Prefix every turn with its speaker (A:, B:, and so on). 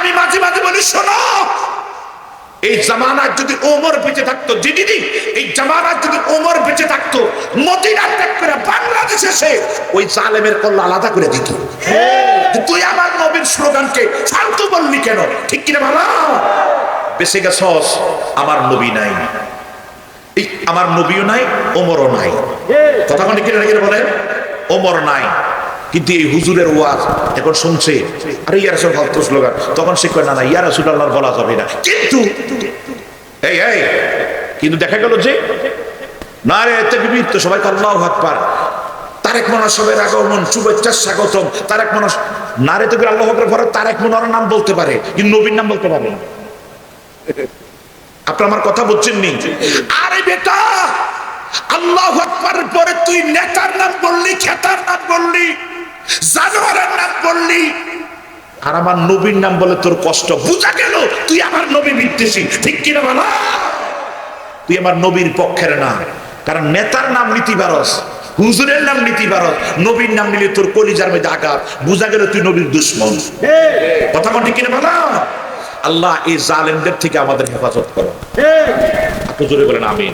A: আমি মাঝে মাঝে বলি শোনো এই জামানার যদি ওমর বেঁচে থাকতো দিদি এই জামানার যদি ওমর বেঁচে থাকতো মদিনা ত্যাগ করে বাংলাদেশে এসে ওই জালেমের কল্লা আলাদা করে দিত। যে তুই আমার নবীর স্লোগানকে ফালতু বললি কেন? ঠিক কিনা ভালো বেঁচে গেছস আমার নবী নাই। এই আমার নবীও নাই ওমরও নাই। কথা কোন কিনা কিনা বলেন? ওমর নাই। কিন্তু এই হুজুরের ওয়াজ এখন শুনছে আরে ইয়ার সব ফালতু স্লোগান তখন সে কয় না না ইয়ার রাসূলুল্লাহর বলা যাবে না। কিন্তু এই এই কিন্তু দেখা গেল যে না রে তাকবীর তো সবাই আল্লাহু আকবার। তারেক মনাসবের আগমন শুভেচ্ছা স্বাগতম। তারেক মনাস নারে তো আল্লাহ আকবার পরে তারেক মনার নাম বলতে পারে কিন্তু নবীর নাম বলতে পারে না। আপনি আমার কথা বলছেন নি? আরে বেটা আল্লাহ আকবরের পরে তুই নেতার নাম বললি খেতার জানোয়ারের নাম বললি? আর আমার নবীর নাম বলে তোর কষ্ট। বুঝা গেল তুই আমার নবী বিদ্বেষী। ঠিক কিনা বলা? তুই আমার নবীর পক্ষের না। কারণ নেতার নাম নীতি বারস হুজুরের নাম নীতি বারস নবীর নাম নিলে তোর কলিজার মধ্যে আঘাত। বুঝা গেল তুই নবীর দুশ্মন। কথা ঠিক কিনা বলা? আল্লাহ এই জালেমদের থেকে আমাদের হেফাজত করো। জোরে বলেন আমিন।